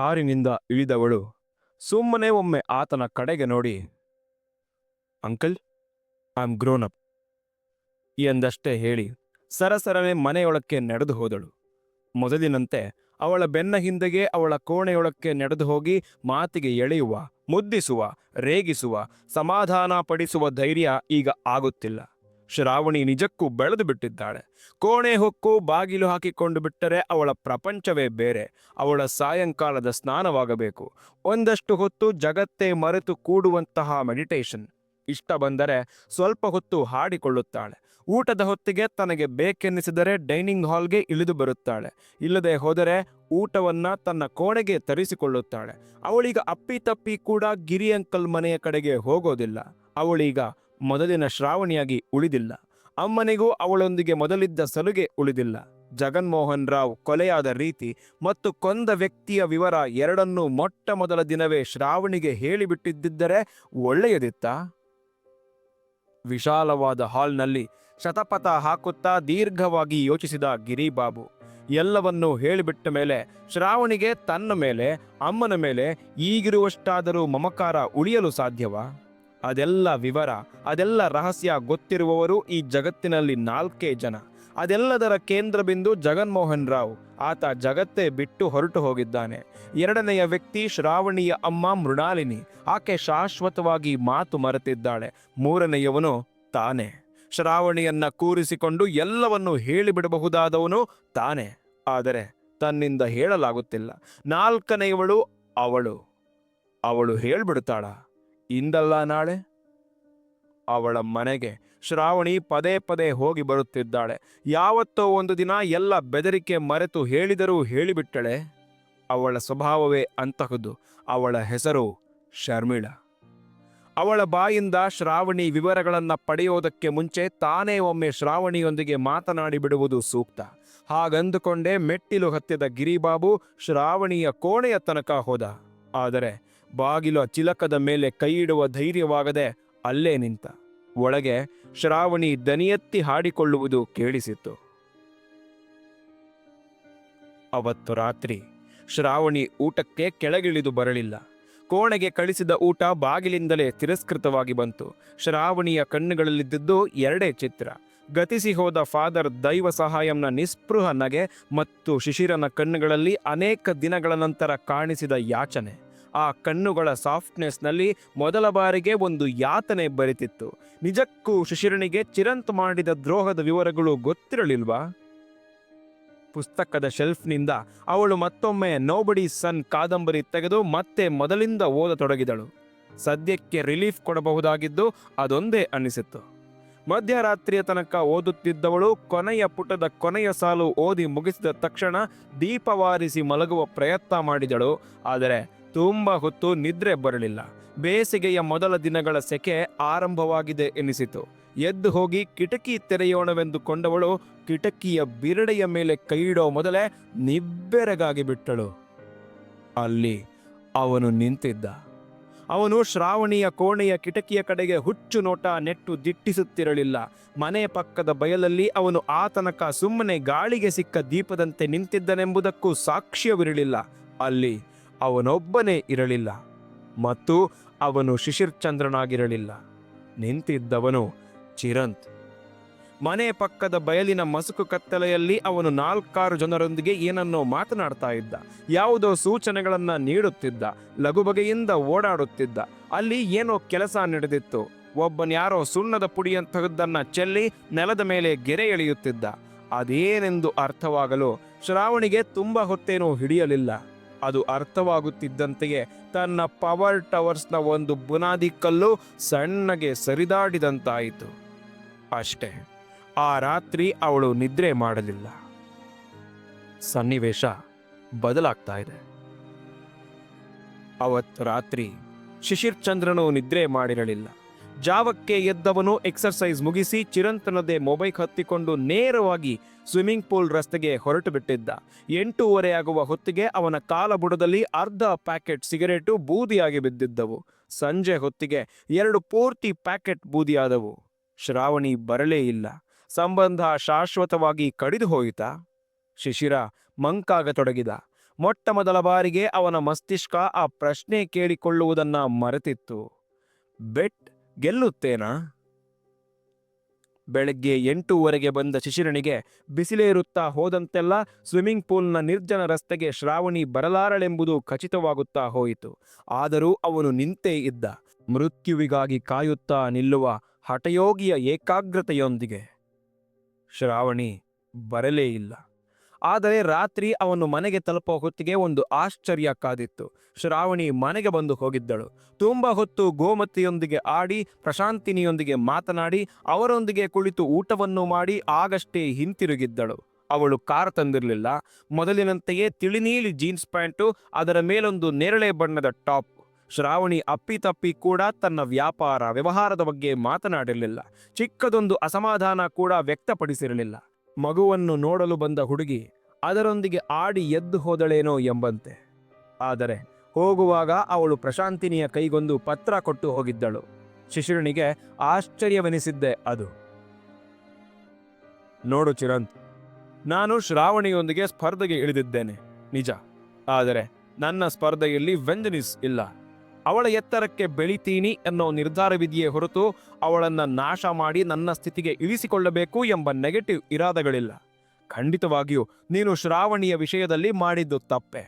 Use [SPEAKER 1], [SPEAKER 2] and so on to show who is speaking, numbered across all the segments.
[SPEAKER 1] ಕಾರಿನಿಂದ ಇಳಿದವಳು, ಸುಮ್ಮನೆ ಒಮ್ಮೆ ಆತನ ಕಡೆಗೆ ನೋಡಿ, uncle, I am grown up, ಎಂದಷ್ಟೇ ಹೇಳಿ ಸರಸರನೆ ಮನೆಯೊಳಕ್ಕೆ ನಡೆದು ಹೋದಳು. ಮೊದಲಿನಂತೆ ಅವಳ ಬೆನ್ನ ಹಿಂದೆಗೆ ಅವಳ ಕೋಣೆಯೊಳಕ್ಕೆ ನಡೆದು ಹೋಗಿ ಮಾತಿಗೆ ಎಳೆಯುವ, ಮುದ್ದಿಸುವ, ರೇಗಿಸುವ ಸಮಾಧಾನ ಪಡಿಸುವ ಧೈರ್ಯ ಈಗ ಆಗುತ್ತಿಲ್ಲ. ಶ್ರಾವಣಿ ನಿಜಕ್ಕೂ ಬೆಳೆದು ಬಿಟ್ಟಿದ್ದಾಳೆ. ಕೋಣೆ ಹೊಕ್ಕು ಬಾಗಿಲು ಹಾಕಿಕೊಂಡು ಬಿಟ್ಟರೆ ಅವಳ ಪ್ರಪಂಚವೇ ಬೇರೆ. ಅವಳ ಸಾಯಂಕಾಲದ ಸ್ನಾನವಾಗಬೇಕು. ಒಂದಷ್ಟು ಹೊತ್ತು ಜಗತ್ತೇ ಮರೆತು ಕೂಡುವಂತಹ ಮೆಡಿಟೇಷನ್ ಇಷ್ಟ ಬಂದರೆ ಸ್ವಲ್ಪ ಹೊತ್ತು ಹಾಡಿಕೊಳ್ಳುತ್ತಾಳೆ. ಊಟದ ಹೊತ್ತಿಗೆ ತನಗೆ ಬೇಕೆನ್ನಿಸಿದರೆ ಡೈನಿಂಗ್ ಹಾಲ್ಗೆ ಇಳಿದು ಬರುತ್ತಾಳೆ. ಇಲ್ಲದೆ ಹೋದರೆ ಊಟವನ್ನ ತನ್ನ ಕೋಣೆಗೆ ತರಿಸಿಕೊಳ್ಳುತ್ತಾಳೆ. ಅವಳೀಗ ಅಪ್ಪಿತಪ್ಪಿ ಕೂಡ ಗಿರಿ ಅಂಕಲ್ ಮನೆಯ ಕಡೆಗೆ ಹೋಗೋದಿಲ್ಲ. ಅವಳೀಗ ಮೊದಲಿನ ಶ್ರಾವಣಿಯಾಗಿ ಉಳಿದಿಲ್ಲ. ಅಮ್ಮನಿಗೂ ಅವಳೊಂದಿಗೆ ಮೊದಲಿದ್ದ ಸಲುಗೆ ಉಳಿದಿಲ್ಲ. ಜಗನ್ಮೋಹನ್ ರಾವ್ ಕೊಲೆಯಾದ ರೀತಿ ಮತ್ತು ಕೊಂದ ವ್ಯಕ್ತಿಯ ವಿವರ ಎರಡನ್ನೂ ಮೊಟ್ಟ ಮೊದಲ ದಿನವೇ ಶ್ರಾವಣಿಗೆ ಹೇಳಿಬಿಟ್ಟಿದ್ದರೆ ಒಳ್ಳೆಯದಿತ್ತಾ? ವಿಶಾಲವಾದ ಹಾಲ್ನಲ್ಲಿ ಶತಪಥ ಹಾಕುತ್ತಾ ದೀರ್ಘವಾಗಿ ಯೋಚಿಸಿದ ಗಿರಿಬಾಬು, ಎಲ್ಲವನ್ನೂ ಹೇಳಿಬಿಟ್ಟ ಮೇಲೆ ಶ್ರಾವಣಿಗೆ ತನ್ನ ಮೇಲೆ, ಅಮ್ಮನ ಮೇಲೆ ಈಗಿರುವಷ್ಟಾದರೂ ಮಮಕಾರ ಉಳಿಯಲು ಸಾಧ್ಯವಾ? ಅದೆಲ್ಲ ವಿವರ, ಅದೆಲ್ಲ ರಹಸ್ಯ ಗೊತ್ತಿರುವವರು ಈ ಜಗತ್ತಿನಲ್ಲಿ ನಾಲ್ಕೇ ಜನ. ಅದೆಲ್ಲದರ ಕೇಂದ್ರ ಬಿಂದು ಜಗನ್ಮೋಹನ್ ರಾವ್. ಆತ ಜಗತ್ತೇ ಬಿಟ್ಟು ಹೊರಟು ಹೋಗಿದ್ದಾನೆ. ಎರಡನೆಯ ವ್ಯಕ್ತಿ ಶ್ರಾವಣಿಯ ಅಮ್ಮ ಮೃಣಾಲಿನಿ. ಆಕೆ ಶಾಶ್ವತವಾಗಿ ಮಾತು ಮರೆತಿದ್ದಾಳೆ. ಮೂರನೆಯವನು ತಾನೇ. ಶ್ರಾವಣಿಯನ್ನ ಕೂರಿಸಿಕೊಂಡು ಎಲ್ಲವನ್ನು ಹೇಳಿಬಿಡಬಹುದಾದವನು ತಾನೇ. ಆದರೆ ತನ್ನಿಂದ ಹೇಳಲಾಗುತ್ತಿಲ್ಲ. ನಾಲ್ಕನೆಯವಳು ಅವಳು. ಅವಳು ಹೇಳ್ಬಿಡ್ತಾಳ ಇಂದಲ್ಲ ನಾಳೆ? ಅವಳ ಮನೆಗೆ ಶ್ರಾವಣಿ ಪದೇ ಪದೇ ಹೋಗಿ ಬರುತ್ತಿದ್ದಾಳೆ. ಯಾವತ್ತೋ ಒಂದು ದಿನ ಎಲ್ಲ ಬೆದರಿಕೆ ಮರೆತು ಹೇಳಿದರೂ ಹೇಳಿಬಿಟ್ಟಳೆ. ಅವಳ ಸ್ವಭಾವವೇ ಅಂತಹದ್ದು ಅವಳ ಹೆಸರು ಶರ್ಮಿಳ. ಅವಳ ಬಾಯಿಂದ ಶ್ರಾವಣಿ ವಿವರಗಳನ್ನು ಪಡೆಯೋದಕ್ಕೆ ಮುಂಚೆ ತಾನೇ ಒಮ್ಮೆ ಶ್ರಾವಣಿಯೊಂದಿಗೆ ಮಾತನಾಡಿ ಬಿಡುವುದು ಸೂಕ್ತ. ಹಾಗಂದುಕೊಂಡೇ ಮೆಟ್ಟಿಲು ಹತ್ತಿದ ಗಿರಿಬಾಬು ಶ್ರಾವಣಿಯ ಕೋಣೆಯ ತನಕ ಹೋದ. ಆದರೆ ಬಾಗಿಲು ಚಿಲಕದ ಮೇಲೆ ಕೈಯಿಡುವ ಧೈರ್ಯವಾಗದೆ ಅಲ್ಲೇ ನಿಂತ ಒಳಗೆ ಶ್ರಾವಣಿ ದನಿಯೆತ್ತಿ ಹಾಡಿಕೊಳ್ಳುವುದು ಕೇಳಿಸಿತ್ತು. ಅವತ್ತು ರಾತ್ರಿ ಶ್ರಾವಣಿ ಊಟಕ್ಕೆ ಕೆಳಗಿಳಿದು ಬರಲಿಲ್ಲ. ಕೋಣೆಗೆ ಕಳಿಸಿದ ಊಟ ಬಾಗಿಲಿಂದಲೇ ತಿರಸ್ಕೃತವಾಗಿ ಬಂತು. ಶ್ರಾವಣಿಯ ಕಣ್ಣುಗಳಲ್ಲಿದ್ದುದು ಎರಡೇ ಚಿತ್ರ. ಗತಿಸಿ ಹೋದ ಫಾದರ್ ದೈವ ಸಹಾಯಂನ ನಿಸ್ಪೃಹ ನಗೆ ಮತ್ತು ಶಿಶಿರನ ಕಣ್ಣುಗಳಲ್ಲಿ ಅನೇಕ ದಿನಗಳ ನಂತರ ಕಾಣಿಸಿದ ಯಾಚನೆ. ಆ ಕಣ್ಣುಗಳ ಸಾಫ್ಟ್ನೆಸ್ನಲ್ಲಿ ಮೊದಲ ಬಾರಿಗೆ ಒಂದು ಯಾತನೆ ಬರಿತಿತ್ತು. ನಿಜಕ್ಕೂ ಶಿಶಿರನಿಗೆ ಚಿರಂತ್ ಮಾಡಿದ ದ್ರೋಹದ ವಿವರಗಳು ಗೊತ್ತಿರಲಿಲ್ವಾ? ಪುಸ್ತಕದ ಶೆಲ್ಫ್ನಿಂದ ಅವಳು ಮತ್ತೊಮ್ಮೆ ನೋಬಡಿ ಸನ್ ಕಾದಂಬರಿ ತೆಗೆದು ಮತ್ತೆ ಮೊದಲಿಂದ ಓದತೊಡಗಿದಳು ಸದ್ಯಕ್ಕೆ ರಿಲೀಫ್ ಕೊಡಬಹುದಾಗಿದ್ದು ಅದೊಂದೇ ಅನ್ನಿಸಿತ್ತು ಮಧ್ಯರಾತ್ರಿಯ ತನಕ ಓದುತ್ತಿದ್ದವಳು ಕೊನೆಯ ಪುಟದ ಕೊನೆಯ ಸಾಲು ಓದಿ ಮುಗಿಸಿದ ತಕ್ಷಣ ದೀಪವಾರಿಸಿ ಮಲಗುವ ಪ್ರಯತ್ನ ಮಾಡಿದಳು. ಆದರೆ ತುಂಬ ಹೊತ್ತು ನಿದ್ರೆ ಬರಲಿಲ್ಲ. ಬೇಸಿಗೆಯ ಮೊದಲ ದಿನಗಳ ಸೆಕೆ ಆರಂಭವಾಗಿದೆ ಎನಿಸಿತು. ಎದ್ದು ಹೋಗಿ ಕಿಟಕಿ ತೆರೆಯೋಣವೆಂದು ಕೊಂಡವಳು ಕಿಟಕಿಯ ಬಿರಡೆಯ ಮೇಲೆ ಕೈಯಿಡೋ ಮೊದಲೇ ನಿಬ್ಬೆರಗಾಗಿ ಬಿಟ್ಟಳು. ಅಲ್ಲಿ ಅವನು ನಿಂತಿದ್ದ. ಅವನು ಶ್ರಾವಣಿಯ ಕೋಣೆಯ ಕಿಟಕಿಯ ಕಡೆಗೆ ಹುಚ್ಚು ನೋಟ ನೆಟ್ಟು ದಿಟ್ಟಿಸುತ್ತಿರಲಿಲ್ಲ. ಮನೆಯ ಪಕ್ಕದ ಬಯಲಲ್ಲಿ ಅವನು ಆತನಕ ಸುಮ್ಮನೆ ಗಾಳಿಗೆ ಸಿಕ್ಕ ದೀಪದಂತೆ ನಿಂತಿದ್ದನೆಂಬುದಕ್ಕೂ ಸಾಕ್ಷ್ಯವಿರಲಿಲ್ಲ. ಅಲ್ಲಿ ಅವನೊಬ್ಬನೇ ಇರಲಿಲ್ಲ ಮತ್ತು ಅವನು ಶಿಶಿರ್ಚಂದ್ರನಾಗಿರಲಿಲ್ಲ. ನಿಂತಿದ್ದವನು ಚಿರಂತ್. ಮನೆ ಪಕ್ಕದ ಬಯಲಿನ ಮಸುಕು ಕತ್ತಲೆಯಲ್ಲಿ ಅವನು ನಾಲ್ಕಾರು ಜನರೊಂದಿಗೆ ಏನನ್ನೋ ಮಾತನಾಡ್ತಾ ಇದ್ದ. ಯಾವುದೋ ಸೂಚನೆಗಳನ್ನು ನೀಡುತ್ತಿದ್ದ. ಲಘುಬಗೆಯಿಂದ ಓಡಾಡುತ್ತಿದ್ದ. ಅಲ್ಲಿ ಏನೋ ಕೆಲಸ ನಡೆದಿತ್ತು. ಒಬ್ಬನ್ಯಾರೋ ಸುಣ್ಣದ ಪುಡಿಯಂತಹದ್ದನ್ನು ಚೆಲ್ಲಿ ನೆಲದ ಮೇಲೆ ಗೆರೆ ಎಳೆಯುತ್ತಿದ್ದ. ಅದೇನೆಂದು ಅರ್ಥವಾಗಲು ಶ್ರಾವಣಿಗೆ ತುಂಬ ಹೊತ್ತೇನೂ ಹಿಡಿಯಲಿಲ್ಲ. ಅದು ಅರ್ಥವಾಗುತ್ತಿದ್ದಂತೆಯೇ ತನ್ನ ಪವರ್ ಟವರ್ಸ್ನ ಒಂದು ಬುನಾದಿ ಕಲ್ಲು ಸಣ್ಣಗೆ ಸರಿದಾಡಿದಂತಾಯಿತು. ಅಷ್ಟೇ, ಆ ರಾತ್ರಿ ಅವಳು ನಿದ್ರೆ ಮಾಡಲಿಲ್ಲ. ಸನ್ನಿವೇಶ ಬದಲಾಗ್ತಾ ಇದೆ. ಅವತ್ತು ರಾತ್ರಿ ಶಿಶಿರ್ ಚಂದ್ರನು ನಿದ್ರೆ ಮಾಡಿರಲಿಲ್ಲ. ಜಾವಕ್ಕೆ ಎದ್ದವನು ಎಕ್ಸರ್ಸೈಸ್ ಮುಗಿಸಿ ಚಿರಂತನದೇ ಮೊಬೈಲ್ ಹತ್ತಿಕೊಂಡು ನೇರವಾಗಿ ಸ್ವಿಮ್ಮಿಂಗ್ ಪೂಲ್ ರಸ್ತೆಗೆ ಹೊರಟು ಬಿಟ್ಟಿದ್ದ. ಎಂಟೂವರೆ ಆಗುವ ಹೊತ್ತಿಗೆ ಅವನ ಕಾಲ ಬುಡದಲ್ಲಿ ಅರ್ಧ ಪ್ಯಾಕೆಟ್ ಸಿಗರೇಟು ಬೂದಿಯಾಗಿ ಬಿದ್ದಿದ್ದವು. ಸಂಜೆ ಹೊತ್ತಿಗೆ ಎರಡು ಪೂರ್ತಿ ಪ್ಯಾಕೆಟ್ ಬೂದಿಯಾದವು. ಶ್ರಾವಣಿ ಬರಲೇ ಇಲ್ಲ. ಸಂಬಂಧ ಶಾಶ್ವತವಾಗಿ ಕಡಿದು ಹೋಯಿತಾ. ಶಿಶಿರ ಮಂಕಾಗತೊಡಗಿದ. ಮೊಟ್ಟ ಮೊದಲ ಬಾರಿಗೆ ಅವನ ಮಸ್ತಿಷ್ಕ ಆ ಪ್ರಶ್ನೆ ಕೇಳಿಕೊಳ್ಳುವುದನ್ನ ಮರೆತಿತ್ತು. ಬೆಟ್ ಗೆಲ್ಲುತ್ತೇನಾ? ಬೆಳಗ್ಗೆ ಎಂಟೂವರೆಗೆ ಬಂದ ಶಿಶಿರನಿಗೆ ಬಿಸಿಲೇರುತ್ತಾ ಹೋದಂತೆಲ್ಲ ಸ್ವಿಮ್ಮಿಂಗ್ ಪೂಲ್ನ ನಿರ್ಜನ ರಸ್ತೆಗೆ ಶ್ರಾವಣಿ ಬರಲಾರಳೆಂಬುದು ಖಚಿತವಾಗುತ್ತಾ ಹೋಯಿತು. ಆದರೂ ಅವನು ನಿಂತೇ ಇದ್ದ. ಮೃತ್ಯುವಿಗಾಗಿ ಕಾಯುತ್ತಾ ನಿಲ್ಲುವ ಹಠಯೋಗಿಯ ಏಕಾಗ್ರತೆಯೊಂದಿಗೆ. ಶ್ರಾವಣಿ ಬರಲೇ ಇಲ್ಲ. ಆದರೆ ರಾತ್ರಿ ಅವನು ಮನೆಗೆ ತಲುಪುವ ಹೊತ್ತಿಗೆ ಒಂದು ಆಶ್ಚರ್ಯ ಕಾದಿತ್ತು. ಶ್ರಾವಣಿ ಮನೆಗೆ ಬಂದು ಹೋಗಿದ್ದಳು. ತುಂಬ ಹೊತ್ತು ಗೋಮತಿಯೊಂದಿಗೆ ಆಡಿ, ಪ್ರಶಾಂತಿನಿಯೊಂದಿಗೆ ಮಾತನಾಡಿ, ಅವರೊಂದಿಗೆ ಕುಳಿತು ಊಟವನ್ನು ಮಾಡಿ ಆಗಷ್ಟೇ ಹಿಂತಿರುಗಿದ್ದಳು. ಅವಳು ಕಾರ್ ತಂದಿರಲಿಲ್ಲ. ಮೊದಲಿನಂತೆಯೇ ತಿಳಿನೀಲಿ ಜೀನ್ಸ್ ಪ್ಯಾಂಟು, ಅದರ ಮೇಲೊಂದು ನೇರಳೆ ಬಣ್ಣದ ಟಾಪ್. ಶ್ರಾವಣಿ ಅಪ್ಪಿತಪ್ಪಿ ಕೂಡ ತನ್ನ ವ್ಯಾಪಾರ, ವ್ಯವಹಾರದ ಬಗ್ಗೆ ಮಾತನಾಡಿರಲಿಲ್ಲ. ಚಿಕ್ಕದೊಂದು ಅಸಮಾಧಾನ ಕೂಡ ವ್ಯಕ್ತಪಡಿಸಿರಲಿಲ್ಲ. ಮಗುವನ್ನು ನೋಡಲು ಬಂದ ಹುಡುಗಿ ಅದರೊಂದಿಗೆ ಆಡಿ ಎದ್ದು ಹೋದಳೇನೋ ಎಂಬಂತೆ. ಆದರೆ ಹೋಗುವಾಗ ಅವಳು ಪ್ರಶಾಂತಿನಿಯ ಕೈಗೊಂದು ಪತ್ರ ಕೊಟ್ಟು ಹೋಗಿದ್ದಳು. ಶಿಶಿರನಿಗೆ ಆಶ್ಚರ್ಯವೆನಿಸಿದ್ದೆ ಅದು. ನೋಡು ಚಿರಂತ್, ನಾನು ಶ್ರಾವಣಿಯೊಂದಿಗೆ ಸ್ಪರ್ಧೆಗೆ ಇಳಿದಿದ್ದೇನೆ, ನಿಜ. ಆದರೆ ನನ್ನ ಸ್ಪರ್ಧೆಯಲ್ಲಿ ವೆಂಜನಿಸ್ ಇಲ್ಲ. ಅವಳ ಎತ್ತರಕ್ಕೆ ಬೆಳಿತೀನಿ ಅನ್ನೋ ನಿರ್ಧಾರವಿದೆಯೇ ಹೊರತು ಅವಳನ್ನು ನಾಶ ಮಾಡಿ ನನ್ನ ಸ್ಥಿತಿಗೆ ಇಳಿಸಿಕೊಳ್ಳಬೇಕು ಎಂಬ ನೆಗೆಟಿವ್ ಇರಾದಗಳಿಲ್ಲ. ಖಂಡಿತವಾಗಿಯೂ ನೀನು ಶ್ರಾವಣಿಯ ವಿಷಯದಲ್ಲಿ ಮಾಡಿದ್ದು ತಪ್ಪೆ.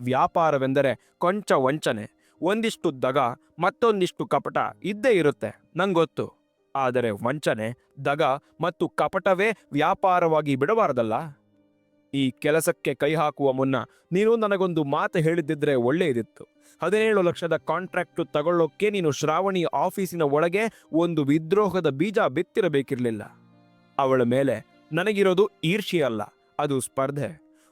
[SPEAKER 1] ವ್ಯಾಪಾರವೆಂದರೆ ಕೊಂಚ ವಂಚನೆ, ಒಂದಿಷ್ಟು ದಗ, ಮತ್ತೊಂದಿಷ್ಟು ಕಪಟ ಇದ್ದೇ ಇರುತ್ತೆ, ನಂಗೊತ್ತು. ಆದರೆ ವಂಚನೆ, ದಗ ಮತ್ತು ಕಪಟವೇ ವ್ಯಾಪಾರವಾಗಿ ಬಿಡಬಾರದಲ್ಲ? ಈ ಕೆಲಸಕ್ಕೆ ಕೈ ಹಾಕುವ ಮುನ್ನ ನೀನು ನನಗೊಂದು ಮಾತು ಹೇಳಿದ್ದಿದ್ರೆ ಒಳ್ಳೆಯದಿತ್ತು. ಹದಿನೇಳು ಲಕ್ಷದ ಕಾಂಟ್ರಾಕ್ಟ್ ತಗೊಳ್ಳೋಕೆ ನೀನು ಶ್ರಾವಣಿ ಆಫೀಸಿನ ಒಳಗೆ ಒಂದು ವಿದ್ರೋಹದ ಬೀಜ ಬಿತ್ತಿರಬೇಕಿರಲಿಲ್ಲ. ಅವಳ ಮೇಲೆ ನನಗಿರೋದು ಈರ್ಷಿ ಅಲ್ಲ, ಅದು ಸ್ಪರ್ಧೆ.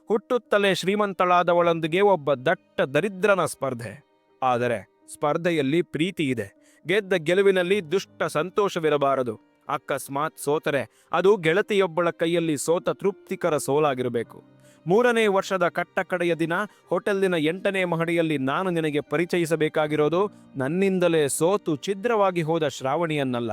[SPEAKER 1] ಹುಟ್ಟುತ್ತಲೇ ಶ್ರೀಮಂತಳಾದವಳೊಂದಿಗೆ ಒಬ್ಬ ದಟ್ಟ ದರಿದ್ರನ ಸ್ಪರ್ಧೆ. ಆದರೆ ಸ್ಪರ್ಧೆಯಲ್ಲಿ ಪ್ರೀತಿ ಇದೆ. ಗೆದ್ದ ಗೆಲುವಿನಲ್ಲಿ ದುಷ್ಟ ಸಂತೋಷವಿರಬಾರದು. ಅಕಸ್ಮಾತ್ ಸೋತರೆ, ಅದು ಗೆಳತಿಯೊಬ್ಬಳ ಕೈಯಲ್ಲಿ ಸೋತ ತೃಪ್ತಿಕರ ಸೋಲಾಗಿರಬೇಕು. ಮೂರನೇ ವರ್ಷದ ಕಟ್ಟಕಡೆಯ ದಿನ, ಹೋಟೆಲ್ನ ಎಂಟನೇ ಮಹಡಿಯಲ್ಲಿ ನಾನು ನಿನಗೆ ಪರಿಚಯಿಸಬೇಕಾಗಿರೋದು ನನ್ನಿಂದಲೇ ಸೋತು ಛಿದ್ರವಾಗಿ ಹೋದ ಶ್ರಾವಣಿಯನ್ನಲ್ಲ.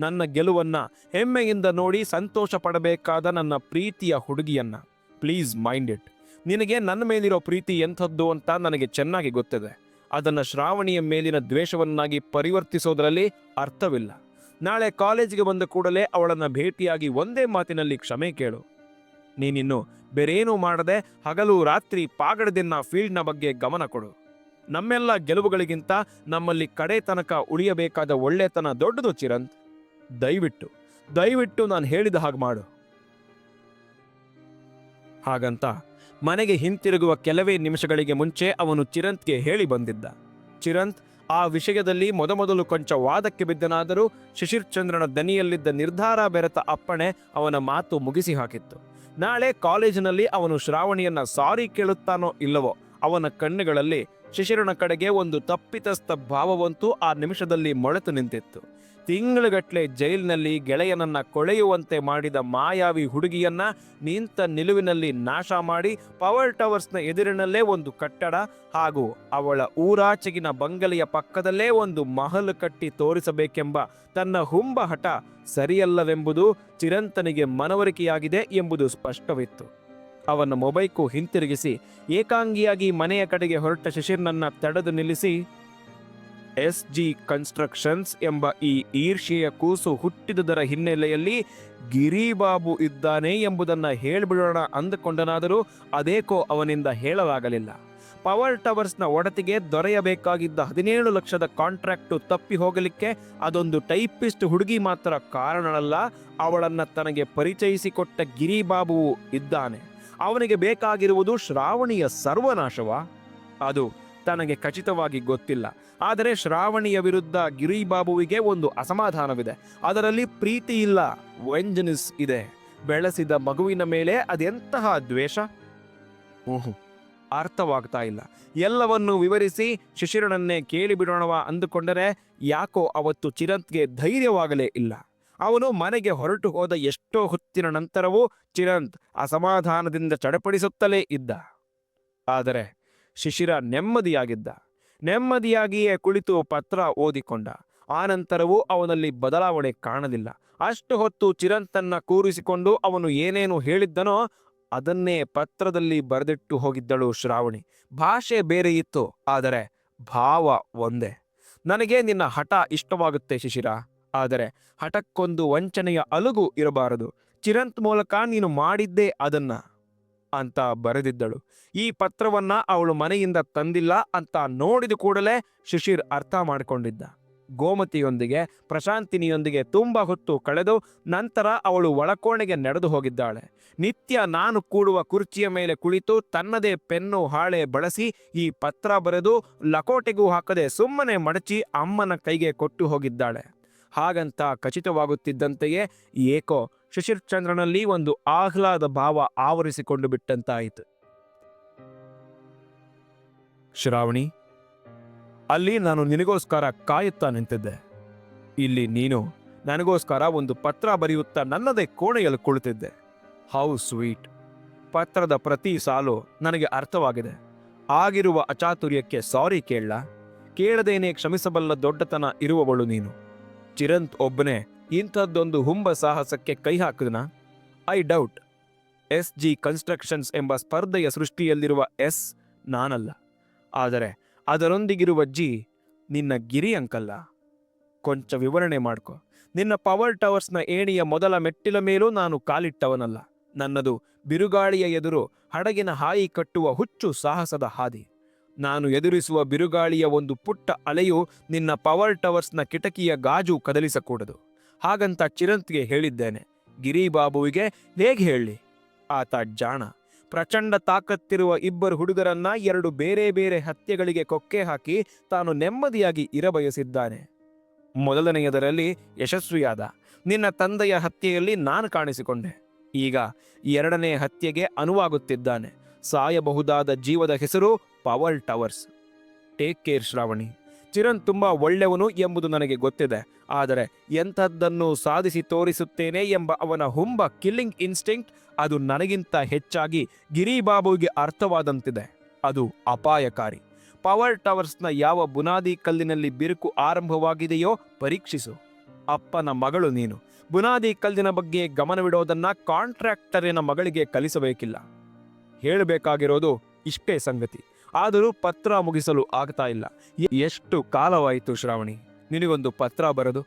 [SPEAKER 1] ನನ್ನ ಗೆಲುವನ್ನ ಹೆಮ್ಮೆಯಿಂದ ನೋಡಿ ಸಂತೋಷ ಪಡಬೇಕಾದ ನನ್ನ ಪ್ರೀತಿಯ ಹುಡುಗಿಯನ್ನ. Please mind it. ನಿನಗೆ ನನ್ನ ಮೇಲಿರೋ ಪ್ರೀತಿ ಎಂಥದ್ದು ಅಂತ ನನಗೆ ಚೆನ್ನಾಗಿ ಗೊತ್ತಿದೆ. ಅದನ್ನು ಶ್ರಾವಣಿಯ ಮೇಲಿನ ದ್ವೇಷವನ್ನಾಗಿ ಪರಿವರ್ತಿಸೋದರಲ್ಲಿ ಅರ್ಥವಿಲ್ಲ. ನಾಳೆ ಕಾಲೇಜಿಗೆ ಬಂದ ಕೂಡಲೇ ಅವಳನ್ನ ಭೇಟಿಯಾಗಿ ಒಂದೇ ಮಾತಿನಲ್ಲಿ ಕ್ಷಮೆ ಕೇಳು. ನೀನಿನ್ನು ಬೇರೇನೂ ಮಾಡದೆ ಹಗಲು ರಾತ್ರಿ ಪಾಗಡದಿನ್ನ ಫೀಲ್ಡ್ನ ಬಗ್ಗೆ ಗಮನ ಕೊಡು. ನಮ್ಮೆಲ್ಲ ಗೆಲುವುಗಳಿಗಿಂತ ನಮ್ಮಲ್ಲಿ ಕಡೆ ತನಕ ಉಳಿಯಬೇಕಾದ ಒಳ್ಳೆತನ ದೊಡ್ಡದು ಚಿರಂತ್ ದಯವಿಟ್ಟು ದಯವಿಟ್ಟು ನಾನು ಹೇಳಿದ ಹಾಗೆ ಮಾಡು. ಹಾಗಂತ ಮನೆಗೆ ಹಿಂತಿರುಗುವ ಕೆಲವೇ ನಿಮಿಷಗಳಿಗೆ ಮುಂಚೆ ಅವನು ಚಿರಂತ್ಗೆ ಹೇಳಿ ಬಂದಿದ್ದ. ಚಿರಂತ್ ಆ ವಿಷಯದಲ್ಲಿ ಮೊದಮೊದಲು ಕೊಂಚ ವಾದಕ್ಕೆ ಬಿದ್ದನಾದರೂ ಶಿಶಿರ್ ಚಂದ್ರನ ದನಿಯಲ್ಲಿದ್ದ ನಿರ್ಧಾರ ಬೆರೆತ ಅಪ್ಪಣೆ ಅವನ ಮಾತು ಮುಗಿಸಿ ಹಾಕಿತ್ತು. ನಾಳೆ ಕಾಲೇಜಿನಲ್ಲಿ ಅವನು ಶ್ರಾವಣಿಯನ್ನ ಸಾರಿ ಕೇಳುತ್ತಾನೋ ಇಲ್ಲವೋ ಅವನ ಕಣ್ಣುಗಳಲ್ಲಿ ಶಿಶಿರನ ಕಡೆಗೆ ಒಂದು ತಪ್ಪಿತಸ್ಥ ಭಾವವಂತೂ ಆ ನಿಮಿಷದಲ್ಲಿ ಮೊಳೆತು ನಿಂತಿತ್ತು. ತಿಂಗಳುಗಟ್ಲೆ ಜೈಲಿನಲ್ಲಿ ಗೆಳೆಯನನ್ನ ಕೊಳೆಯುವಂತೆ ಮಾಡಿದ ಮಾಯಾವಿ ಹುಡುಗಿಯನ್ನ ನಿಂತ ನಿಲುವಿನಲ್ಲಿ ನಾಶ ಮಾಡಿ ಪವರ್ ಟವರ್ಸ್ನ ಎದುರಿನಲ್ಲೇ ಒಂದು ಕಟ್ಟಡ ಹಾಗೂ ಅವಳ ಊರಾಚೆಗಿನ ಬಂಗಲೆಯ ಪಕ್ಕದಲ್ಲೇ ಒಂದು ಮಹಲು ಕಟ್ಟಿ ತೋರಿಸಬೇಕೆಂಬ ತನ್ನ ಹುಂಬ ಹಠ ಸರಿಯಲ್ಲವೆಂಬುದು ಚಿರಂತನಿಗೆ ಮನವರಿಕೆಯಾಗಿದೆ ಎಂಬುದು ಸ್ಪಷ್ಟವಿತ್ತು. ಅವನ ಮೊಬೈಕು ಹಿಂತಿರುಗಿಸಿ ಏಕಾಂಗಿಯಾಗಿ ಮನೆಯ ಕಡೆಗೆ ಹೊರಟ ಶಿಶಿರ್ನನ್ನ ತಡೆದು ನಿಲ್ಲಿಸಿ ಎಸ್ ಜಿ ಕನ್ಸ್ಟ್ರಕ್ಷನ್ಸ್ ಎಂಬ ಈ ಈರ್ಷೆಯ ಕೂಸು ಹುಟ್ಟಿದುದರ ಹಿನ್ನೆಲೆಯಲ್ಲಿ ಗಿರಿಬಾಬು ಇದ್ದಾನೆ ಎಂಬುದನ್ನು ಹೇಳಿಬಿಡೋಣ ಅಂದುಕೊಂಡನಾದರೂ ಅದೇಕೋ ಅವನಿಂದ ಹೇಳಲಾಗಲಿಲ್ಲ. ಪವರ್ ಟವರ್ಸ್ನ ಒಡತಿಗೆ ದೊರೆಯಬೇಕಾಗಿದ್ದ ಹದಿನೇಳು ಲಕ್ಷದ ಕಾಂಟ್ರಾಕ್ಟು ತಪ್ಪಿ ಹೋಗಲಿಕ್ಕೆ ಅದೊಂದು ಟೈಪಿಸ್ಟ್ ಹುಡುಗಿ ಮಾತ್ರ ಕಾರಣನಲ್ಲ, ಅವಳನ್ನು ತನಗೆ ಪರಿಚಯಿಸಿಕೊಟ್ಟ ಗಿರಿಬಾಬುವು ಇದ್ದಾನೆ. ಅವನಿಗೆ ಬೇಕಾಗಿರುವುದು ಶ್ರಾವಣಿಯ ಸರ್ವನಾಶವ. ಅದು ತನಗೆ ಖಚಿತವಾಗಿ ಗೊತ್ತಿಲ್ಲ. ಆದರೆ ಶ್ರಾವಣಿಯ ವಿರುದ್ಧ ಗಿರಿಬಾಬುವಿಗೆ ಒಂದು ಅಸಮಾಧಾನವಿದೆ. ಅದರಲ್ಲಿ ಪ್ರೀತಿ ಇಲ್ಲ ವೆಂಜನಿಸ್ ಇದೆ. ಬೆಳೆಸಿದ ಮಗುವಿನ ಮೇಲೆ ಅದೆಂತಹ ದ್ವೇಷ? ಓಹ್. ಅರ್ಥವಾಗ್ತಾ ಇಲ್ಲ. ಎಲ್ಲವನ್ನು ವಿವರಿಸಿ ಶಿಶಿರನನ್ನೇ ಕೇಳಿಬಿಡೋಣವ ಅಂದುಕೊಂಡರೆ ಯಾಕೋ ಅವತ್ತು ಚಿರಂತ್ಗೆ ಧೈರ್ಯವಾಗಲೇ ಇಲ್ಲ. ಅವನು ಮನೆಗೆ ಹೊರಟು ಹೋದ ಎಷ್ಟೋ ಹೊತ್ತಿನ ನಂತರವೂ ಚಿರಂತ್ ಅಸಮಾಧಾನದಿಂದ ಚಡಪಡಿಸುತ್ತಲೇ ಇದ್ದ. ಆದರೆ ಶಿಶಿರ ನೆಮ್ಮದಿಯಾಗಿದ್ದ. ನೆಮ್ಮದಿಯಾಗಿಯೇ ಕುಳಿತು ಪತ್ರ ಓದಿಕೊಂಡ. ಆನಂತರವೂ ಅವನಲ್ಲಿ ಬದಲಾವಣೆ ಕಾಣಲಿಲ್ಲ. ಅಷ್ಟು ಹೊತ್ತು ಚಿರಂತನ್ನ ಕೂರಿಸಿಕೊಂಡು ಅವನು ಏನೇನು ಹೇಳಿದ್ದನೋ ಅದನ್ನೇ ಪತ್ರದಲ್ಲಿ ಬರೆದಿಟ್ಟು ಹೋಗಿದ್ದಳು ಶ್ರಾವಣಿ. ಭಾಷೆ ಬೇರೆ ಇತ್ತು, ಆದರೆ ಭಾವ ಒಂದೇ. ನನಗೆ ನಿನ್ನ ಹಠ ಇಷ್ಟವಾಗುತ್ತೆ ಶಿಶಿರ, ಆದರೆ ಹಠಕ್ಕೊಂದು ವಂಚನೆಯ ಅಲುಗು ಇರಬಾರದು. ಚಿರಂತ್ ಮೂಲಕ ನೀನು ಮಾಡಿದ್ದೇ ಅದನ್ನ. ಅಂತ ಬರೆದಿದ್ದಳು. ಈ ಪತ್ರವನ್ನ ಅವಳು ಮನೆಯಿಂದ ತಂದಿಲ್ಲ ಅಂತ ನೋಡಿದ ಕೂಡಲೇ ಶಿಶಿರ್ ಅರ್ಥ ಮಾಡಿಕೊಂಡಿದ್ದ. ಗೋಮತಿಯೊಂದಿಗೆ, ಪ್ರಶಾಂತಿನಿಯೊಂದಿಗೆ ತುಂಬ ಹೊತ್ತು ಕಳೆದು ನಂತರ ಅವಳು ಒಳಕೋಣೆಗೆ ನಡೆದು ಹೋಗಿದ್ದಾಳೆ. ನಿತ್ಯ ನಾನು ಕೂಡುವ ಕುರ್ಚಿಯ ಮೇಲೆ ಕುಳಿತು ತನ್ನದೇ ಪೆನ್ನು, ಹಾಳೆ ಬಳಸಿ ಈ ಪತ್ರ ಬರೆದು ಲಕೋಟೆಗೂ ಹಾಕದೆ ಸುಮ್ಮನೆ ಮಡಚಿ ಅಮ್ಮನ ಕೈಗೆ ಕೊಟ್ಟು ಹೋಗಿದ್ದಾಳೆ. ಹಾಗಂತ ಖಚಿತವಾಗುತ್ತಿದ್ದಂತೆಯೇ ಏಕೋ ಶಿಶಿರ್ ಚಂದ್ರನಲ್ಲಿ ಒಂದು ಆಹ್ಲಾದ ಭಾವ ಆವರಿಸಿಕೊಂಡು ಬಿಟ್ಟಂತಾಯಿತು. ಶ್ರಾವಣಿ, ಅಲ್ಲಿ ನಾನು ನಿನಗೋಸ್ಕರ ಕಾಯುತ್ತಾ ನಿಂತಿದ್ದೆ. ಇಲ್ಲಿ ನೀನು ನನಗೋಸ್ಕರ ಒಂದು ಪತ್ರ ಬರೆಯುತ್ತಾ ನನ್ನದೇ ಕೋಣೆಯಲ್ಲಿ ಕುಳಿತಿದ್ದೆ. How sweet. ಪತ್ರದ ಪ್ರತಿ ಸಾಲು ನನಗೆ ಅರ್ಥವಾಗಿದೆ. ಆಗಿರುವ ಅಚಾತುರ್ಯಕ್ಕೆ ಸಾರಿ ಕೇಳಲ್ಲ ಕೇಳದೇನೆ ಕ್ಷಮಿಸಬಲ್ಲ ದೊಡ್ಡತನ ಇರುವವಳು ನೀನು. ಚಿರಂತ್ ಒಬ್ಬನೇ ಇಂಥದ್ದೊಂದು ಹುಂಬ ಸಾಹಸಕ್ಕೆ ಕೈ ಹಾಕಿದನ? I doubt. S G constructions ಎಂಬ ಸ್ಪರ್ಧೆಯ ಸೃಷ್ಟಿಯಲ್ಲಿರುವ ಎಸ್ ನಾನಲ್ಲ. ಆದರೆ ಅದರೊಂದಿಗಿರುವ ಜಿ ನಿನ್ನ ಗಿರಿ ಅಂಕಲ್ಲ. ಕೊಂಚ ವಿವರಣೆ ಮಾಡ್ಕೊ. ನಿನ್ನ ಪವರ್ ಟವರ್ಸ್ನ ಏಣಿಯ ಮೊದಲ ಮೆಟ್ಟಿಲ ಮೇಲೂ ನಾನು ಕಾಲಿಟ್ಟವನಲ್ಲ. ನನ್ನದು ಬಿರುಗಾಳಿಯ ಎದುರು ಹಡಗಿನ ಹಾಯಿ ಕಟ್ಟುವ ಹುಚ್ಚು ಸಾಹಸದ ಹಾದಿ. ನಾನು ಎದುರಿಸುವ ಬಿರುಗಾಳಿಯ ಒಂದು ಪುಟ್ಟ ಅಲೆಯು ನಿನ್ನ ಪವರ್ ಟವರ್ಸ್ನ ಕಿಟಕಿಯ ಗಾಜು ಕದಲಿಸಕೂಡದು. ಹಾಗಂತ ಚಿರಂತ್ಗೆ ಹೇಳಿದ್ದೇನೆ. ಗಿರಿಬಾಬುವಿಗೆ ಹೇಗೆ ಹೇಳಿ? ಆತ ಜಾಣ ಪ್ರಚಂಡ ತಾಕತ್ತಿರುವ ಇಬ್ಬರು ಹುಡುಗರನ್ನ ಎರಡು ಬೇರೆ ಬೇರೆ ಹತ್ಯೆಗಳಿಗೆ ಕೊಕ್ಕೆ ಹಾಕಿ ತಾನು ನೆಮ್ಮದಿಯಾಗಿ ಇರಬಯಸಿದ್ದಾನೆ. ಮೊದಲನೆಯದರಲ್ಲಿ ಯಶಸ್ವಿಯಾದ. ನಿನ್ನ ತಂದೆಯ ಹತ್ಯೆಯಲ್ಲಿ ನಾನು ಕಾಣಿಸಿಕೊಂಡೆ. ಈಗ ಎರಡನೇ ಹತ್ಯೆಗೆ ಅನುವಾಗುತ್ತಿದ್ದಾನೆ. ಸಾಯಬಹುದಾದ ಜೀವದ ಹೆಸರು power towers. Take care Shravani. Chiran ತುಂಬ ಒಳ್ಳೆಯವನು ಎಂಬುದು ನನಗೆ ಗೊತ್ತಿದೆ. ಆದರೆ ಎಂಥದ್ದನ್ನು ಸಾಧಿಸಿ ತೋರಿಸುತ್ತೇನೆ ಎಂಬ ಅವನ ಹುಂಬ ಕಿಲ್ಲಿಂಗ್ ಇನ್ಸ್ಟಿಂಕ್ಟ್ ಅದು ನನಗಿಂತ ಹೆಚ್ಚಾಗಿ ಗಿರಿಬಾಬುವಿಗೆ ಅರ್ಥವಾದಂತಿದೆ. ಅದು ಅಪಾಯಕಾರಿ. ಪವರ್ ಟವರ್ಸ್ನ ಯಾವ ಬುನಾದಿ ಕಲ್ಲಿನಲ್ಲಿ ಬಿರುಕು ಆರಂಭವಾಗಿದೆಯೋ ಪರೀಕ್ಷಿಸು. ಅಪ್ಪನ ಮಗಳು ನೀನು. ಬುನಾದಿ ಕಲ್ಲಿನ ಬಗ್ಗೆ ಗಮನವಿಡೋದನ್ನ ಕಾಂಟ್ರಾಕ್ಟರಿನ ಮಗಳಿಗೆ ಕಲಿಸಬೇಕಿಲ್ಲ. ಹೇಳಬೇಕಾಗಿರೋದು ಇಷ್ಟೇ ಸಂಗತಿ. ಆದರೂ ಪತ್ರ ಮುಗಿಸಲು ಆಗ್ತಾ ಇಲ್ಲ. ಎಷ್ಟು ಕಾಲವಾಯಿತು ಶ್ರಾವಣಿ? ನಿನಗೊಂದು ಪತ್ರ ಬರೆದು?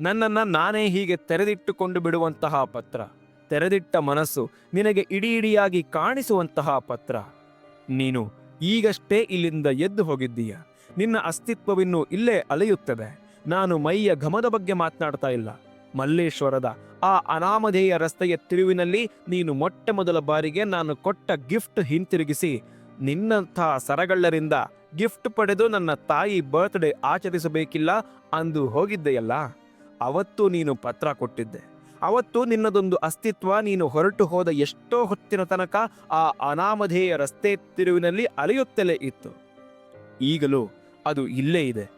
[SPEAKER 1] ನನ್ನನ್ನು ನಾನೇ ಹೀಗೆ ತೆರೆದಿಟ್ಟುಕೊಂಡು ಬಿಡುವಂತಹ ಪತ್ರ. ತೆರೆದಿಟ್ಟ ಮನಸ್ಸು ನಿನಗೆ ಇಡೀ ಇಡಿಯಾಗಿ ಕಾಣಿಸುವಂತಹ ಪತ್ರ. ನೀನು ಈಗಷ್ಟೇ ಇಲ್ಲಿಂದ ಎದ್ದು ಹೋಗಿದ್ದೀಯ. ನಿನ್ನ ಅಸ್ತಿತ್ವವಿನ್ನೂ ಇಲ್ಲೇ ಅಲೆಯುತ್ತದೆ. ನಾನು ಮೈಯ ಘಮದ ಬಗ್ಗೆ ಮಾತನಾಡ್ತಾ ಇಲ್ಲ. ಮಲ್ಲೇಶ್ವರದ. ಆ ಅನಾಮಧೇಯ ರಸ್ತೆಯ ತಿರುವಿನಲ್ಲಿ ನೀನು ಮೊಟ್ಟ ಮೊದಲ ಬಾರಿಗೆ ನಾನು ಕೊಟ್ಟ ಗಿಫ್ಟ್ ಹಿಂತಿರುಗಿಸಿ. ನಿನ್ನಂಥ ಸರಗಳ್ಳರಿಂದ ಗಿಫ್ಟ್ ಪಡೆದು ನನ್ನ ತಾಯಿ ಬರ್ತ್ಡೇ ಆಚರಿಸಬೇಕಿಲ್ಲ ಅಂದು ಹೋಗಿದ್ದೆಯಲ್ಲ? ಅವತ್ತು ನೀನು ಪತ್ರ ಕೊಟ್ಟಿದ್ದೆ. ಅವತ್ತು ನಿನ್ನದೊಂದು ಅಸ್ತಿತ್ವ ನೀನು ಹೊರಟು ಹೋದ ಎಷ್ಟೋ ಹೊತ್ತಿನ ತನಕ ಆ ಅನಾಮಧೇಯ ರಸ್ತೆ ತಿರುವಿನಲ್ಲಿ ಅಲೆಯುತ್ತಲೇ ಇತ್ತು. ಈಗಲೂ ಅದು ಇಲ್ಲೇ ಇದೆ.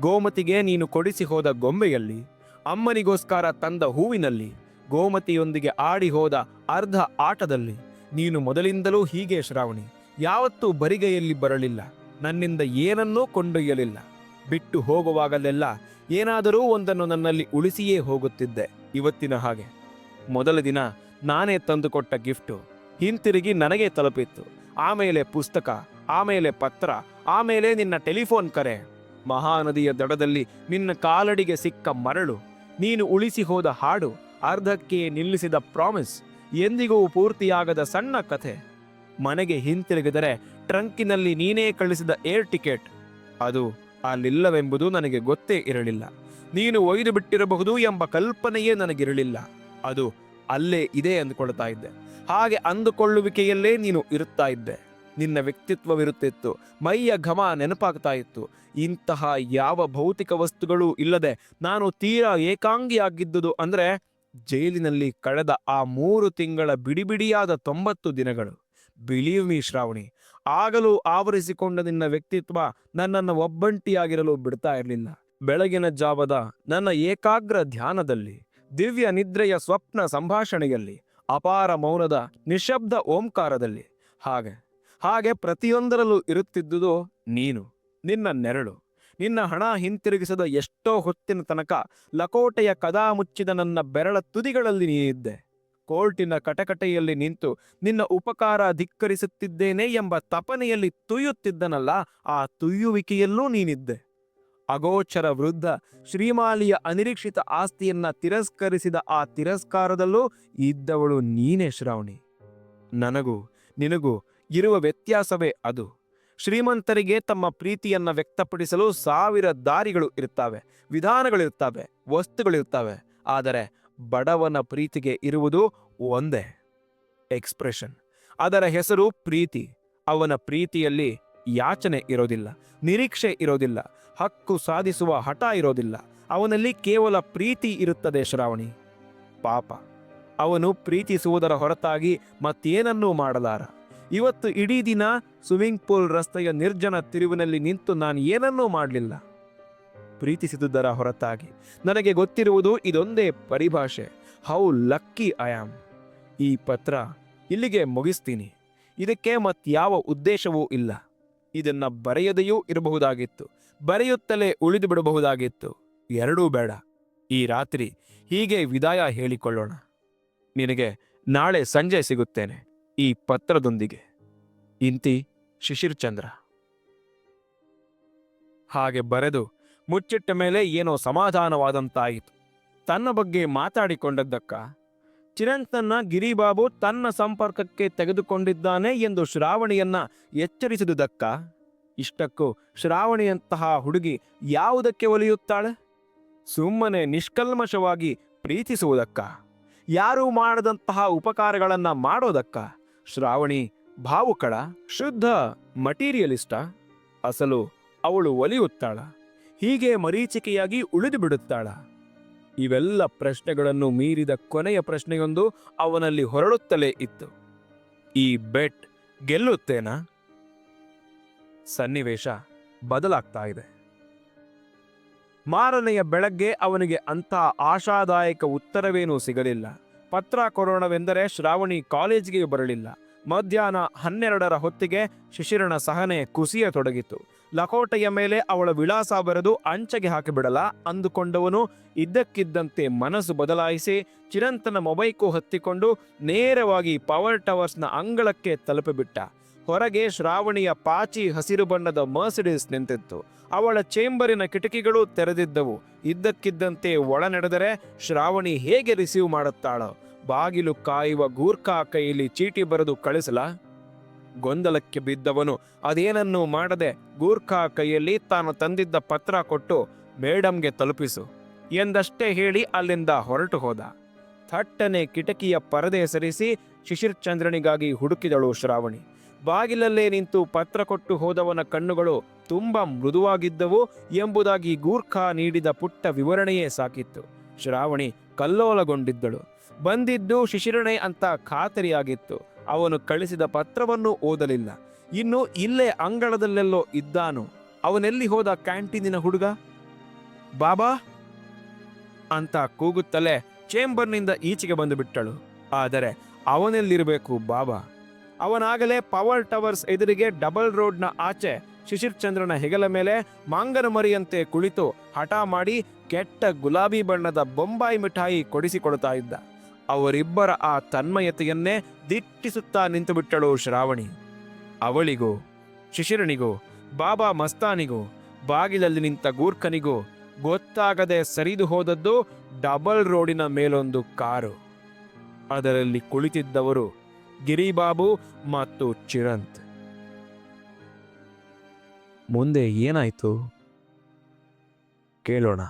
[SPEAKER 1] ಗೋಮತಿಗೆ ನೀನು ಕೊಡಿಸಿ ಹೋದ ಗೊಂಬೆಯಲ್ಲಿ ಅಮ್ಮನಿಗೋಸ್ಕರ ತಂದ ಹೂವಿನಲ್ಲಿ, ಗೋಮತಿಯೊಂದಿಗೆ ಆಡಿ ಹೋದ ಅರ್ಧ ಆಟದಲ್ಲಿ, ನೀನು ಮೊದಲಿಂದಲೂ ಹೀಗೆ ಶ್ರಾವಣಿ, ಯಾವತ್ತೂ ಬರಿಗೈಯಲ್ಲಿ ಬರಲಿಲ್ಲ, ನನ್ನಿಂದ ಏನನ್ನೂ ಕೊಂಡೊಯ್ಯಲಿಲ್ಲ. ಬಿಟ್ಟು ಹೋಗುವಾಗಲೆಲ್ಲ ಏನಾದರೂ ಒಂದನ್ನು ನನ್ನಲ್ಲಿ ಉಳಿಸಿಯೇ ಹೋಗುತ್ತಿದ್ದೆ, ಇವತ್ತಿನ ಹಾಗೆ. ಮೊದಲ ದಿನ ನಾನೇ ತಂದುಕೊಟ್ಟ ಗಿಫ್ಟು, ಹಿಂತಿರುಗಿ ನನಗೆ ತಲುಪಿತ್ತು, ಆಮೇಲೆ ಪುಸ್ತಕ, ಆಮೇಲೆ ಪತ್ರ, ಆಮೇಲೆ ನಿನ್ನ ಟೆಲಿಫೋನ್ ಕರೆ. ಮಹಾನದಿಯ ದಡದಲ್ಲಿ ನಿನ್ನ ಕಾಲಡಿಗೆ ಸಿಕ್ಕ ಮರಳು ನೀನು ಉಳಿಸಿ ಹೋದ ಹಾಡು ಅರ್ಧಕ್ಕೆ ನಿಲ್ಲಿಸಿದ ಪ್ರಾಮಿಸ್ ಎಂದಿಗೂ ಪೂರ್ತಿಯಾಗದ ಸಣ್ಣ ಕಥೆ. ಮನೆಗೆ ಹಿಂತಿರುಗಿದರೆ ಟ್ರಂಕಿನಲ್ಲಿ ನೀನೇ ಕಳಿಸಿದ ಏರ್ ಟಿಕೆಟ್. ಅದು ಅಲ್ಲಿಲ್ಲವೆಂಬುದು ನನಗೆ ಗೊತ್ತೇ ಇರಲಿಲ್ಲ. ನೀನು ಒಯ್ದು ಬಿಟ್ಟಿರಬಹುದು ಎಂಬ ಕಲ್ಪನೆಯೇ ನನಗಿರಲಿಲ್ಲ. ಅದು ಅಲ್ಲೇ ಇದೆ ಅಂದುಕೊಳ್ತಾ ಇದ್ದೆ. ಹಾಗೆ ಅಂದುಕೊಳ್ಳುವಿಕೆಯಲ್ಲೇ ನೀನು ಇರುತ್ತಾ ಇದ್ದೆ. ನಿನ್ನ ವ್ಯಕ್ತಿತ್ವವಿರುತ್ತಿತ್ತು. ಮೈಯ ಘಮ ನೆನಪಾಗ್ತಾ ಇತ್ತು. ಇಂತಹ ಯಾವ ಭೌತಿಕ ವಸ್ತುಗಳೂ ಇಲ್ಲದೆ ನಾನು ತೀರಾ ಏಕಾಂಗಿಯಾಗಿದ್ದುದು ಅಂದರೆ ಜೈಲಿನಲ್ಲಿ ಕಳೆದ ಆ ಮೂರು ತಿಂಗಳ ಬಿಡಿಬಿಡಿಯಾದ ತೊಂಬತ್ತು ದಿನಗಳು. ಬಿಲೀವ್ ಮೀ ಶ್ರಾವಣಿ, ಆಗಲೂ ಆವರಿಸಿಕೊಂಡ ನಿನ್ನ ವ್ಯಕ್ತಿತ್ವ ನನ್ನನ್ನು ಒಬ್ಬಂಟಿಯಾಗಿರಲು ಬಿಡ್ತಾ ಇರಲಿಲ್ಲ. ಬೆಳಗಿನ ಜಾವದ ನನ್ನ ಏಕಾಗ್ರ ಧ್ಯಾನದಲ್ಲಿ, ದಿವ್ಯ ನಿದ್ರೆಯ ಸ್ವಪ್ನ ಸಂಭಾಷಣೆಯಲ್ಲಿ, ಅಪಾರ ಮೌನದ ನಿಶಬ್ದ ಓಂಕಾರದಲ್ಲಿ. ಹಾಗೆ ಹಾಗೆ ಪ್ರತಿಯೊಂದರಲ್ಲೂ ಇರುತ್ತಿದ್ದುದು ನೀನು, ನಿನ್ನ ನೆರಳು, ನಿನ್ನ ಹಣ ಹಿಂತಿರುಗಿಸದ ಎಷ್ಟೋ ಹೊತ್ತಿನ ತನಕ ಲಕೋಟೆಯ ಕದಾ ಮುಚ್ಚಿದ ನನ್ನ ಬೆರಳ ತುದಿಗಳಲ್ಲಿ ನೀನಿದ್ದೆ ಕೋರ್ಟಿನ ಕಟಕಟೆಯಲ್ಲಿ ನಿಂತು ನಿನ್ನ ಉಪಕಾರ ಧಿಕ್ಕರಿಸುತ್ತಿದ್ದೇನೆ ಎಂಬ ತಪನೆಯಲ್ಲಿ ತುಯ್ಯುತ್ತಿದ್ದನಲ್ಲ, ಆ ತುಯ್ಯುವಿಕೆಯಲ್ಲೂ ನೀನಿದ್ದೆ. ಅಗೋಚರ ವೃದ್ಧ ಶ್ರೀಮಾಲಿಯ ಅನಿರೀಕ್ಷಿತ ಆಸ್ತಿಯನ್ನ ತಿರಸ್ಕರಿಸಿದ ಆ ತಿರಸ್ಕಾರದಲ್ಲೂ ಇದ್ದವಳು ನೀನೇ ಶ್ರಾವಣಿ. ನನಗೂ, ನಿನಗೂ ಇರುವ ವ್ಯತ್ಯಾಸವೇ ಅದು. ಶ್ರೀಮಂತರಿಗೆ ತಮ್ಮ ಪ್ರೀತಿಯನ್ನ ವ್ಯಕ್ತಪಡಿಸಲು ಸಾವಿರ ದಾರಿಗಳು ಇರುತ್ತವೆ ವಿಧಾನಗಳಿರ್ತವೆ ವಸ್ತುಗಳಿರ್ತವೆ ಆದರೆ ಬಡವನ ಪ್ರೀತಿಗೆ ಇರುವುದು ಒಂದೇ ಎಕ್ಸ್ಪ್ರೆಷನ್ ಅದರ ಹೆಸರು ಪ್ರೀತಿ. ಅವನ ಪ್ರೀತಿಯಲ್ಲಿ ಯಾಚನೆ ಇರೋದಿಲ್ಲ, ನಿರೀಕ್ಷೆ ಇರೋದಿಲ್ಲ, ಹಕ್ಕು ಸಾಧಿಸುವ ಹಠ ಇರೋದಿಲ್ಲ. ಅವನಲ್ಲಿ ಕೇವಲ ಪ್ರೀತಿ ಇರುತ್ತದೆ ಶ್ರಾವಣಿ. ಪಾಪ. ಅವನು ಪ್ರೀತಿಸುವುದರ ಹೊರತಾಗಿ ಮತ್ತೇನನ್ನೂ ಮಾಡಲಾರ. ಇವತ್ತು ಇಡೀ ದಿನ ಸ್ವಿಮ್ಮಿಂಗ್ ಪೂಲ್ ರಸ್ತೆಯ ನಿರ್ಜನ ತಿರುವಿನಲ್ಲಿ ನಿಂತು ನಾನು ಏನನ್ನೂ ಮಾಡಲಿಲ್ಲ. ಪ್ರೀತಿಸಿದುದರ ಹೊರತಾಗಿ. ನನಗೆ ಗೊತ್ತಿರುವುದು ಇದೊಂದೇ ಪರಿಭಾಷೆ. ಹೌ ಲಕ್ಕಿ ಐ ಆಮ್ ಈ ಪತ್ರ ಇಲ್ಲಿಗೆ ಮುಗಿಸ್ತೀನಿ. ಇದಕ್ಕೆ ಮತ್ತಾವ ಉದ್ದೇಶವೂ ಇಲ್ಲ. ಇದನ್ನು ಬರೆಯದೆಯೂ ಇರಬಹುದಾಗಿತ್ತು. ಬರೆಯುತ್ತಲೇ ಉಳಿದು ಬಿಡಬಹುದಾಗಿತ್ತು. ಎರಡೂ ಬೇಡ. ಈ ರಾತ್ರಿ ಹೀಗೆ ವಿದಾಯ ಹೇಳಿಕೊಳ್ಳೋಣ. ನಿನಗೆ ನಾಳೆ ಸಂಜೆ ಸಿಗುತ್ತೇನೆ. ಈ ಪತ್ರದೊಂದಿಗೆ. ಇಂತಿ ಶಿಶಿರ್ ಚಂದ್ರ ಹಾಗೆ ಬರೆದು ಮುಚ್ಚಿಟ್ಟ ಮೇಲೆ ಏನೋ ಸಮಾಧಾನವಾದಂತಾಯಿತು. ತನ್ನ ಬಗ್ಗೆ ಮಾತಾಡಿಕೊಂಡದ್ದಕ್ಕ, ಚಿರಂತನ್ನ ಗಿರಿಬಾಬು ತನ್ನ ಸಂಪರ್ಕಕ್ಕೆ ತೆಗೆದುಕೊಂಡಿದ್ದಾನೆ ಎಂದು ಶ್ರಾವಣಿಯನ್ನ ಎಚ್ಚರಿಸಿದುದಕ್ಕ, ಇಷ್ಟಕ್ಕೂ ಶ್ರಾವಣಿಯಂತಹ ಹುಡುಗಿ ಯಾವುದಕ್ಕೆ ಒಲಿಯುತ್ತಾಳೆ? ಸುಮ್ಮನೆ ನಿಷ್ಕಲ್ಮಶವಾಗಿ ಪ್ರೀತಿಸುವುದಕ್ಕ, ಯಾರೂ ಮಾಡದಂತಹ ಉಪಕಾರಗಳನ್ನು ಮಾಡೋದಕ್ಕ ಶ್ರಾವಣಿ ಭಾವುಕಳ ಶುದ್ಧ ಮಟೀರಿಯಲಿಸ್ಟ. ಅಸಲು ಅವಳು ಒಲಿಯುತ್ತಾಳ, ಹೀಗೆ ಮರೀಚಿಕೆಯಾಗಿ ಉಳಿದು ಬಿಡುತ್ತಾಳ. ಇವೆಲ್ಲ ಪ್ರಶ್ನೆಗಳನ್ನು ಮೀರಿದ ಕೊನೆಯ ಪ್ರಶ್ನೆಯೊಂದು ಅವನಲ್ಲಿ ಹೊರಳುತ್ತಲೇ ಇತ್ತು. ಈ ಬೆಟ್ ಗೆಲ್ಲುತ್ತೇನಾ? ಸನ್ನಿವೇಶ ಬದಲಾಗ್ತಾ ಇದೆ. ಮಾರನೆಯ ಬೆಳಗ್ಗೆ ಅವನಿಗೆ ಅಂಥ ಆಶಾದಾಯಕ ಉತ್ತರವೇನೂ ಸಿಗಲಿಲ್ಲ. ಪತ್ರ ಕೊರೋಣವೆಂದರೆ ಶ್ರಾವಣಿ ಕಾಲೇಜಿಗೆ ಬರಲಿಲ್ಲ. ಮಧ್ಯಾಹ್ನ ಹನ್ನೆರಡರ ಹೊತ್ತಿಗೆ ಶಿಶಿರಣ ಸಹನೆ ಕುಸಿಯತೊಡಗಿತು ಲಕೋಟೆಯ ಮೇಲೆ ಅವಳ ವಿಳಾಸ ಬರೆದು ಅಂಚೆಗೆ ಹಾಕಿಬಿಡಲ ಅಂದುಕೊಂಡವನು ಇದ್ದಕ್ಕಿದ್ದಂತೆ ಮನಸ್ಸು ಬದಲಾಯಿಸಿ ಚಿರಂತನ ಮೊಬೈಕು ಹತ್ತಿಕೊಂಡು ನೇರವಾಗಿ ಪವರ್ ಟವರ್ಸ್ನ ಅಂಗಳಕ್ಕೆ ತಲುಪಿಬಿಟ್ಟ. ಹೊರಗೆ ಶ್ರಾವಣಿಯ ಪಾಚಿ ಹಸಿರು ಬಣ್ಣದ ಮರ್ಸಿಡಿಸ್ ನಿಂತಿತ್ತು. ಅವಳ ಚೇಂಬರಿನ ಕಿಟಕಿಗಳು ತೆರೆದಿದ್ದವು. ಇದ್ದಕ್ಕಿದ್ದಂತೆ ಒಳ ನಡೆದರೆ ಶ್ರಾವಣಿ ಹೇಗೆ ರಿಸೀವ್ ಮಾಡುತ್ತಾಳೋ? ಬಾಗಿಲು ಕಾಯುವ ಗೂರ್ಖಾ ಕೈಯಲ್ಲಿ ಚೀಟಿ ಬರೆದು ಕಳಿಸಲ? ಗೊಂದಲಕ್ಕೆ ಬಿದ್ದವನು ಅದೇನನ್ನೂ ಮಾಡದೆ ಗೂರ್ಖಾ ಕೈಯಲ್ಲಿ ತಾನು ತಂದಿದ್ದ ಪತ್ರ ಕೊಟ್ಟು ಮೇಡಂಗೆ ತಲುಪಿಸು ಎಂದಷ್ಟೇ ಹೇಳಿ ಅಲ್ಲಿಂದ ಹೊರಟು ಹೋದ. ಥಟ್ಟನೆ ಕಿಟಕಿಯ ಪರದೆ ಸರಿಸಿ ಶಿಶಿರ್ಚಂದ್ರನಿಗಾಗಿ ಹುಡುಕಿದಳು ಶ್ರಾವಣಿ. ಬಾಗಿಲಲ್ಲೇ ನಿಂತು ಪತ್ರ ಕೊಟ್ಟು ಹೋದವನ ಕಣ್ಣುಗಳು ತುಂಬ ಮೃದುವಾಗಿದ್ದವು ಎಂಬುದಾಗಿ ಗೂರ್ಖಾ ನೀಡಿದ ಪುಟ್ಟ ವಿವರಣೆಯೇ ಸಾಕಿತ್ತು. ಶ್ರಾವಣಿ ಕಲ್ಲೋಲಗೊಂಡಿದ್ದಳು. ಬಂದಿದ್ದು ಶಿಶಿರಣೆ ಅಂತ ಖಾತರಿಯಾಗಿತ್ತು. ಅವನು ಕಳಿಸಿದ ಪತ್ರವನ್ನು ಓದಲಿಲ್ಲ. ಇನ್ನು ಇಲ್ಲೇ ಅಂಗಳದಲ್ಲೆಲ್ಲೋ ಇದ್ದಾನು. ಅವನೆಲ್ಲಿ ಹೋದ ಕ್ಯಾಂಟೀನಿನ ಹುಡುಗ? ಬಾಬಾ? ಅಂತ ಕೂಗುತ್ತಲೇ ಚೇಂಬರ್ನಿಂದ ಈಚೆಗೆ ಬಂದು ಬಿಟ್ಟಳು. ಆದರೆ ಅವನೆಲ್ಲಿರಬೇಕು ಬಾಬಾ? ಅವನಾಗಲೇ ಪವರ್ ಟವರ್ಸ್ ಎದುರಿಗೆ ಡಬಲ್ ರೋಡ್ನ ಆಚೆ ಶಿಶಿರ್ ಚಂದ್ರನ ಹೆಗಲ ಮೇಲೆ ಮಾಂಗನ ಮರಿಯಂತೆ ಕುಳಿತು ಹಠ ಮಾಡಿ ಕೆಟ್ಟ ಗುಲಾಬಿ ಬಣ್ಣದ ಬೊಂಬಾಯಿ ಮಿಠಾಯಿ ಕೊಡಿಸಿಕೊಡುತ್ತಾ ಇದ್ದ. ಅವರಿಬ್ಬರ ಆ ತನ್ಮಯತೆಯನ್ನೇ ದಿಟ್ಟಿಸುತ್ತಾ ನಿಂತುಬಿಟ್ಟಳು ಶ್ರಾವಣಿ. ಅವಳಿಗೂ, ಶಿಶಿರನಿಗೂ, ಬಾಬಾ ಮಸ್ತಾನಿಗೂ, ಬಾಗಿಲಲ್ಲಿ ನಿಂತ ಗೂರ್ಖನಿಗೂ ಗೊತ್ತಾಗದೆ ಸರಿದು ಹೋದದ್ದು ಡಬಲ್ ರೋಡಿನ ಮೇಲೊಂದು ಕಾರು. ಅದರಲ್ಲಿ ಕುಳಿತಿದ್ದವರು ಗಿರಿಬಾಬು ಮತ್ತು ಚಿರಂತ್. ಮುಂದೆ ಏನಾಯಿತು? ಕೇಳೋಣ.